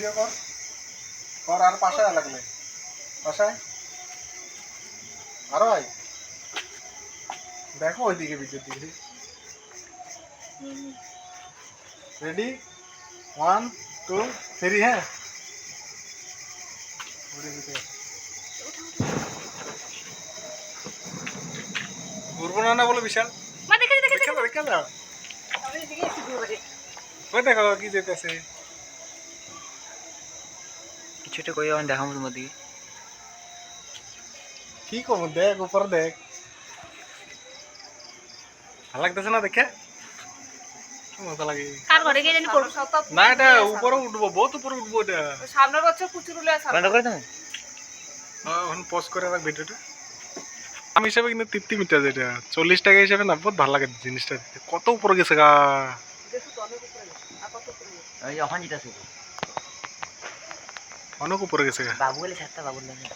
Video কর। কর আর পাশে আয় লাগলে। পাশায় আরও আয়। দেখো ওইদিকে ভিডিওর দিকে রেডি ওয়ান টু থ্রি হ্যাঁ? ঘুরবো না না বলে বিশাল। দেখে দেখে দেখে আমি এদিকে একটু দূরে ওই দেখো কি যেতেছে কিছুটা কই আমি দেখাবো তোমার দিকে। কি করব? দেখ উপরে দেখ। ভালো লাগতেছে না দেখে? মজা লাগে। কার ঘরে গিয়ে জানি পড়ব না এটা উপরে উঠবো বহুত উপরে উঠবো এটা। সামনের বছর প্রচুর হলে আসা। বন্ধ করে তুমি এখন পজ করে রাখ ভিডিওটা। দাম হিসাবে কিন্তু তৃপ্তি মিটার যেটা চল্লিশ টাকা হিসাবে না বহুত ভালো লাগে জিনিসটা। কত উপরে গেছে গা। অনেক উপরে গেছে। আর কত উপরে গেছে? অনেক উপরে গেছে বাবু বলে সাতটা বাবুর লাগে